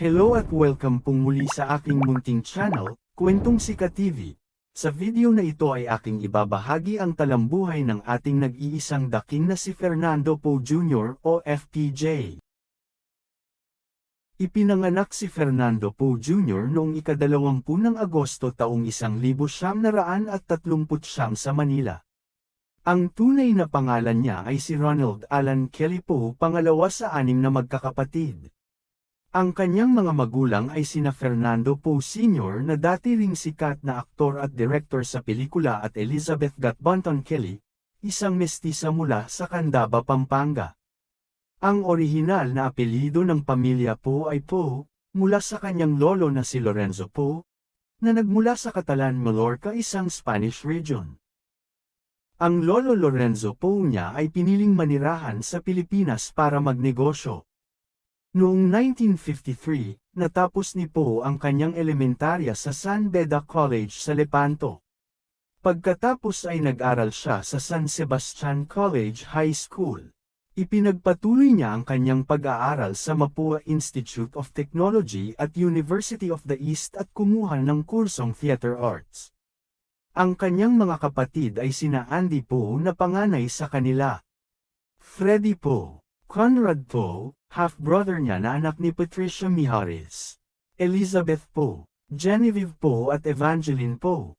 Hello at welcome pong muli sa aking munting channel, Kwentong Sika TV. Sa video na ito ay aking ibabahagi ang talambuhay ng ating nag-iisang daking na si Fernando Poe Jr. o FPJ. Ipinanganak si Fernando Poe Jr. noong ikadalawampu ng Agosto taong isang libo siyam na raan at tatlumput siyam sa Manila. Ang tunay na pangalan niya ay si Ronald Alan Kelly Poe pangalawa sa anim na magkakapatid. Ang kanyang mga magulang ay sina Fernando Poe Sr. na dati ring sikat na aktor at director sa pelikula at Elizabeth Gatbanton Kelly, isang mestiza mula sa Candaba, Pampanga. Ang orihinal na apelyido ng pamilya Poe ay Poe, mula sa kanyang lolo na si Lorenzo Poe, na nagmula sa Catalan Mallorca isang Spanish region. Ang lolo Lorenzo Poe niya ay piniling manirahan sa Pilipinas para magnegosyo. Noong 1953, natapos ni Poe ang kanyang elementarya sa San Beda College sa Lepanto. Pagkatapos ay nag-aral siya sa San Sebastian College High School. Ipinagpatuloy niya ang kanyang pag-aaral sa Mapua Institute of Technology at University of the East at kumuha ng kursong Theater Arts. Ang kanyang mga kapatid ay sina Andy Poe na panganay sa kanila. Freddie Poe, Conrad Poe, half-brother niya na anak ni Patricia Mijares, Elizabeth Poe, Genevieve Poe at Evangeline Poe.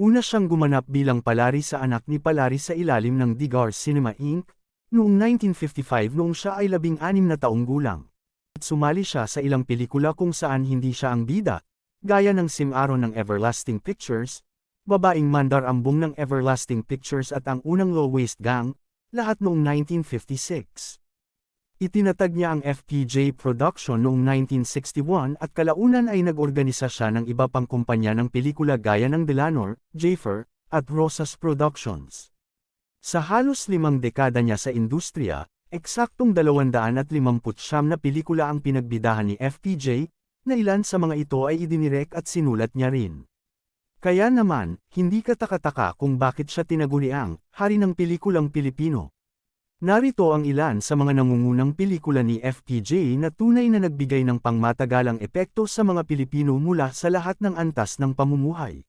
Una siyang gumanap bilang palari sa anak ni palari sa ilalim ng Digar Cinema Inc. noong 1955 noong siya ay labing-anim na taong gulang. At sumali siya sa ilang pelikula kung saan hindi siya ang bida, gaya ng Simaro ng Everlasting Pictures, Babaeng Mandar Ambong ng Everlasting Pictures at ang unang Low Waist Gang, lahat noong 1956. Itinatag niya ang FPJ Production noong 1961 at kalaunan ay nag-organisa siya ng iba pang kumpanya ng pelikula gaya ng Delanor, Jafer, at Rosas Productions. Sa halos limang dekada niya sa industriya, eksaktong 259 na pelikula ang pinagbidahan ni FPJ, na ilan sa mga ito ay idinirek at sinulat niya rin. Kaya naman, hindi katakataka kung bakit siya tinaguriang, hari ng pelikulang Pilipino. Narito ang ilan sa mga nangungunang pelikula ni FPJ na tunay na nagbigay ng pangmatagalang epekto sa mga Pilipino mula sa lahat ng antas ng pamumuhay.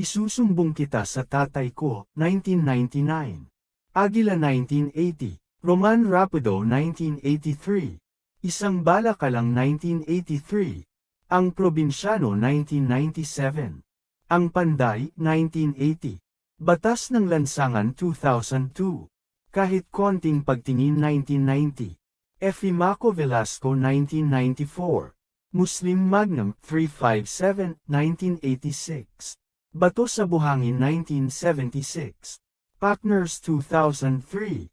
Isusumbong kita sa tatay ko, 1999. Agila 1980. Roman Rapido 1983. Isang bala ka lang 1983. Ang Probinsyano 1997. Ang Panday 1980. Batas ng Lansangan 2002. Kahit konting pagtingin 1990. Efimaco Velasco 1994. Muslim Magnum 357 1986. Bato sa Buhangin 1976. Partners 2003.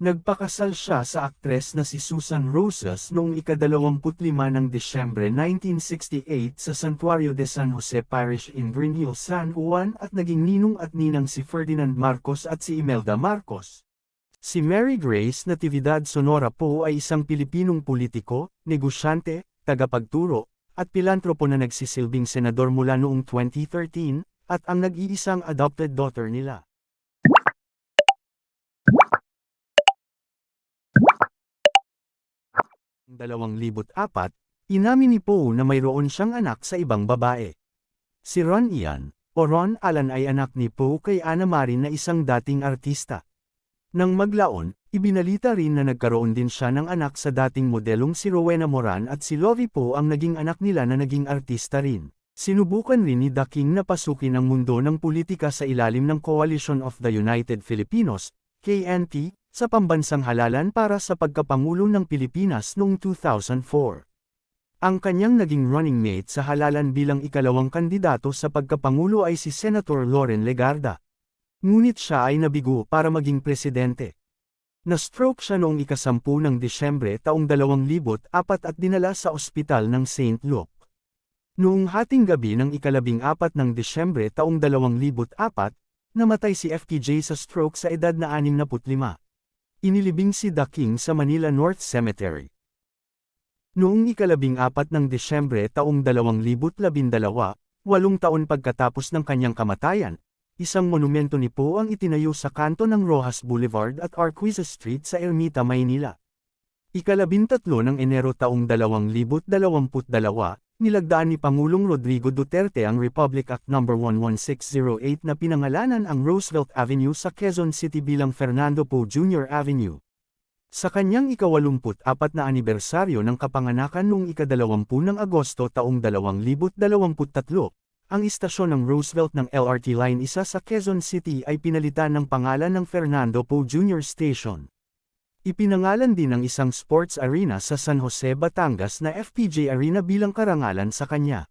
Nagpakasal siya sa aktres na si Susan Rosas noong ikadalawamput-lima ng Desyembre 1968 sa Santuario de San Jose Parish in Green Hill, San Juan at naging ninong at ninang si Ferdinand Marcos at si Imelda Marcos. Si Mary Grace Natividad Sonora po ay isang Pilipinong politiko, negosyante, tagapagturo, at pilantropo na nagsisilbing senador mula noong 2013, at ang nag-iisang adopted daughter nila. Dalawang libot apat, inamin ni Poe na mayroon siyang anak sa ibang babae. Si Ron Ian, o Ron Alan ay anak ni Poe kay Anna Marie na isang dating artista. Nang maglaon, ibinalita rin na nagkaroon din siya ng anak sa dating modelong si Rowena Moran at si Lovie Poe ang naging anak nila na naging artista rin. Sinubukan rin ni The King na pasukin ang mundo ng politika sa ilalim ng Coalition of the United Filipinos, KNP, sa pambansang halalan para sa pagkapangulo ng Pilipinas noong 2004. Ang kanyang naging running mate sa halalan bilang ikalawang kandidato sa pagkapangulo ay si Senator Loren Legarda. Ngunit siya ay nabigo para maging presidente. Na-stroke siya noong ikasampu ng Desyembre taong 2004 at dinala sa ospital ng St. Luke. Noong hating gabi ng ikalabing apat ng Desyembre taong 2004, namatay si FPJ sa stroke sa edad na 65. Inilibing si The King sa Manila North Cemetery. Noong ikalabing apat ng Desyembre taong 2012, walong taon pagkatapos ng kanyang kamatayan, isang monumento ni Poe ang itinayo sa kanto ng Rojas Boulevard at Arquiza Street sa Ermita, Maynila. Ikalabintatlo ng Enero taong 2022, nilagdaan ni Pangulong Rodrigo Duterte ang Republic Act No. 11608 na pinangalanan ang Roosevelt Avenue sa Quezon City bilang Fernando Poe Jr. Avenue. Sa kanyang ikawalumput apat na anibersaryo ng kapanganakan noong ikadalawampu ng Agosto taong 2023, ang istasyon ng Roosevelt ng LRT Line 1 sa Quezon City ay pinalitan ng pangalan ng Fernando Poe Jr. Station. Ipinangalan din ang isang sports arena sa San Jose, Batangas na FPJ Arena bilang karangalan sa kanya.